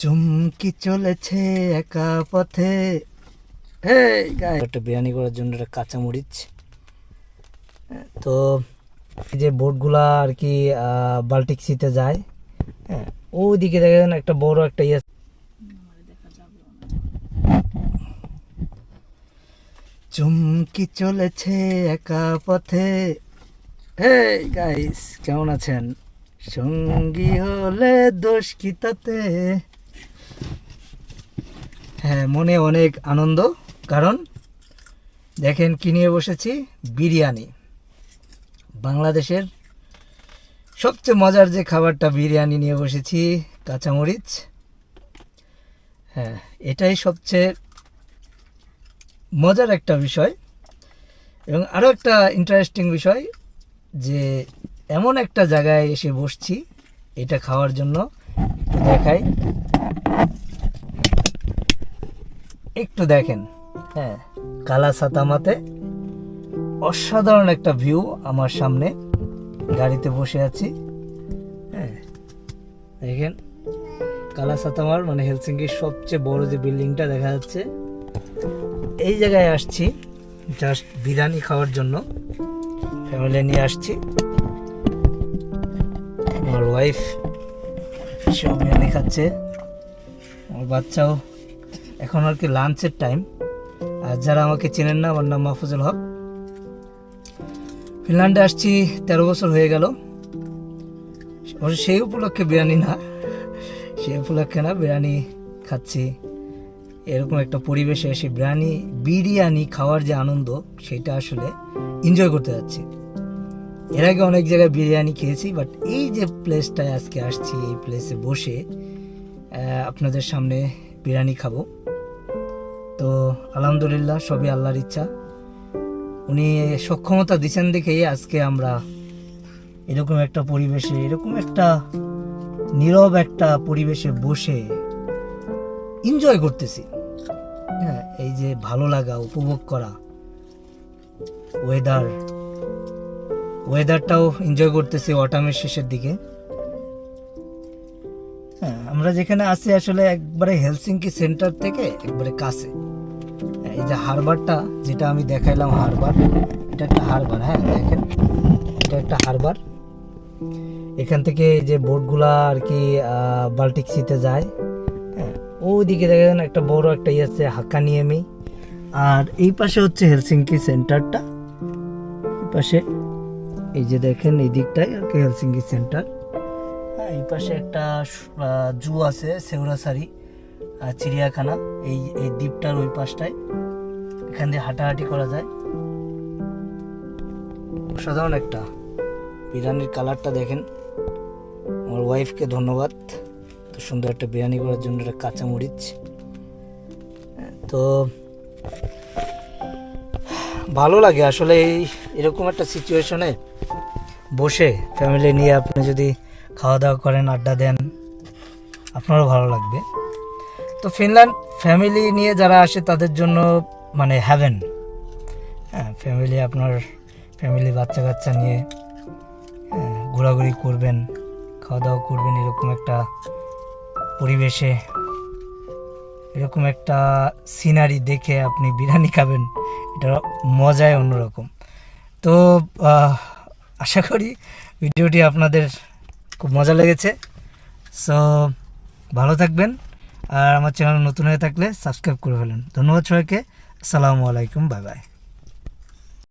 চুমকি চলেছে একা পথে। একটা বিরিয়ানি করার জন্য একটা কাঁচামরিচ। তো যে বোটগুলা আর কি বাল্টিক সিতে যায়। হ্যাঁ ওইদিকে দেখেন একটা বড় একটা ইয়ে। চুমকি চলেছে একা পথে। কেমন আছেন? সঙ্গী হলে দোষ কি তাতে? হ্যাঁ মনে অনেক আনন্দ, কারণ দেখেন কি নিয়ে বসেছি? বিরিয়ানি। বাংলাদেশের সবচেয়ে মজার যে খাবারটা বিরিয়ানি নিয়ে বসেছি, কাঁচামরিচ। হ্যাঁ এটাই সবচেয়ে মজার একটা বিষয়। এবং আরও একটা ইন্টারেস্টিং বিষয়, যে এমন একটা জায়গায় এসে বসছি, এটা খাওয়ার জন্য দেখাই। একটু দেখেন। হ্যাঁ কালা সাতামাতে অসাধারণ একটা ভিউ আমার সামনে। গাড়িতে বসে আছি। হ্যাঁ দেখেন, কালা সাতামার মানে হেলসিঙ্কির সবচেয়ে বড় যে বিল্ডিংটা দেখা যাচ্ছে। এই জায়গায় আসছি জাস্ট বিরিয়ানি খাওয়ার জন্য। ফ্যামিলি নিয়ে আসছি। আমার ওয়াইফ সব বিরিয়ানি খাচ্ছে আমার বাচ্চাও এখন আর কি লাঞ্চের টাইম আর যারা আমাকে চেনেন না, আমার নাম মাহফুজুল হক। ফিনল্যান্ডে আসছি, তেরো বছর হয়ে গেল। সেই উপলক্ষে বিরিয়ানি না, সেই উপলক্ষে না, বিরিয়ানি খাচ্ছি। এরকম একটা পরিবেশে এসে বিরিয়ানি বিরিয়ানি খাওয়ার যে আনন্দ, সেটা আসলে এনজয় করতে যাচ্ছি। এর আগে অনেক জায়গায় বিরিয়ানি খেয়েছি বাট এই যে প্লেসটায় আজকে আসছি, এই প্লেসে বসে আপনাদের সামনে বিরিয়ানি খাব। তো আলহামদুলিল্লাহ, সবই আল্লাহর ইচ্ছা। উনি সক্ষমতা দিচ্ছেন দেখেই আজকে আমরা এরকম একটা পরিবেশে, এরকম একটা নীরব একটা পরিবেশে বসে এনজয় করতেছি। হ্যাঁ এই যে ভালো লাগা, উপভোগ করা ওয়েদার ওয়েদারটাও এনজয় করতেছি অটামের শেষের দিকে। হ্যাঁ আমরা যেখানে আছি আসলে একবারে হেলসিঙ্কি সেন্টার থেকে একবারে কাছে। হ্যাঁ, এই যে হারবারটা যেটা আমি দেখাইলাম হারবার এটা একটা হারবার হ্যাঁ দেখেন এটা একটা হারবার। এখান থেকে যে বোটগুলা আর কি বাল্টিক সিতে যায়। হ্যাঁ ওইদিকে দেখেন একটা বড় একটা ইয়ে আছে হাক্কানিয়ামি। আর এই পাশে হচ্ছে হেলসিঙ্কি সেন্টারটা। এই পাশে এই যে দেখেন এই দিকটাই আর কি হেলসিঙ্কি সেন্টার। এই পাশে একটা জু আছে সেউরাসারি চিড়িয়াখানা। এই এই দ্বীপটার ওই পাশটায়। এখান দিয়ে হাঁটাহাঁটি করা যায়। অসাধারণ একটা বিরিয়ানির কালারটা দেখেন। আমার ওয়াইফকে ধন্যবাদ। তো সুন্দর একটা বিরিয়ানি করার জন্য একটা কাঁচামরিচ। তো, ভালো লাগে আসলে এই, এরকম একটা সিচুয়েশনে বসে ফ্যামিলি নিয়ে আপনি যদি খাওয়া দাওয়া করেন আড্ডা দেন আপনারও ভালো লাগবে। তো ফিনল্যান্ড ফ্যামিলি নিয়ে যারা আসে তাদের জন্য মানে হ্যাভেন হ্যাঁ ফ্যামিলি আপনার ফ্যামিলি বাচ্চা কাচ্চা নিয়ে হ্যাঁ, ঘোরাঘুরি করবেন খাওয়া দাওয়া করবেন এরকম একটা পরিবেশে এরকম একটা সিনারি দেখে আপনি বিরিয়ানি খাবেন এটা মজাই অন্যরকম। তো আশা করি ভিডিওটি আপনাদের খুব মজা লেগেছে। সো ভালো থাকবেন আর আমার চ্যানেল নতুন হয়ে থাকলে সাবস্ক্রাইব করে ফেলেন। ধন্যবাদ সবাইকে। আসসালামু আলাইকুম। Bye bye